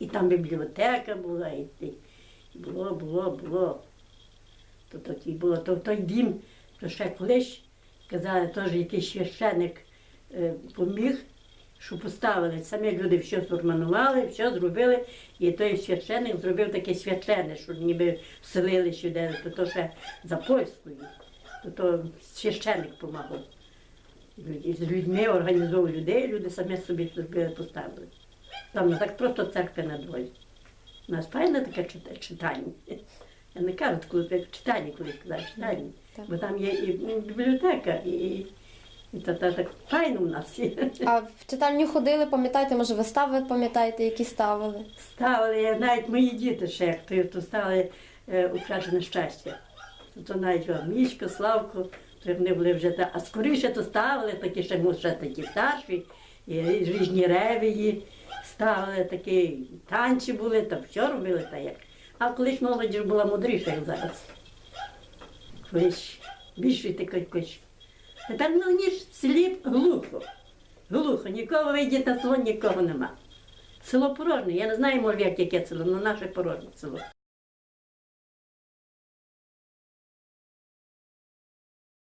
І там бібліотека була, і, і було, було, було. То такий було, то той дім, то ще колись казали, теж якийсь священик е, поміг, що поставили. Самі люди все зурманували, все зробили. І той священик зробив таке свячене, що ніби вселили сюди, то, то ще за польською. То, то священик допомагав. Люд- З людьми організовував людей, люди самі собі зробили, поставили. Там так просто церкви на дворі. У нас файне таке читання. Я не кажу, коли читання, коли сказав читання. Бо там є і бібліотека, і, і, та, та, так файно у нас є. А в читальню ходили, пам'ятаєте, може, вистави пам'ятаєте, які ставили? Ставили, я навіть мої діти ще як то, то ставили е, украшене щастя. То, навіть Мішко, Славко, то вони були вже та, а скоріше то ставили, такі ще, ще такі старші, і різні ревії ставили, такі танці були, та все робили та як. А колись молодь ж була мудріша, як зараз. Колись більше таке А Тепер ну, ніж сліп глухо. Глухо, нікого вийде на село, нікого нема. Село порожнє. Я не знаю, може, як яке село, але наше порожнє село.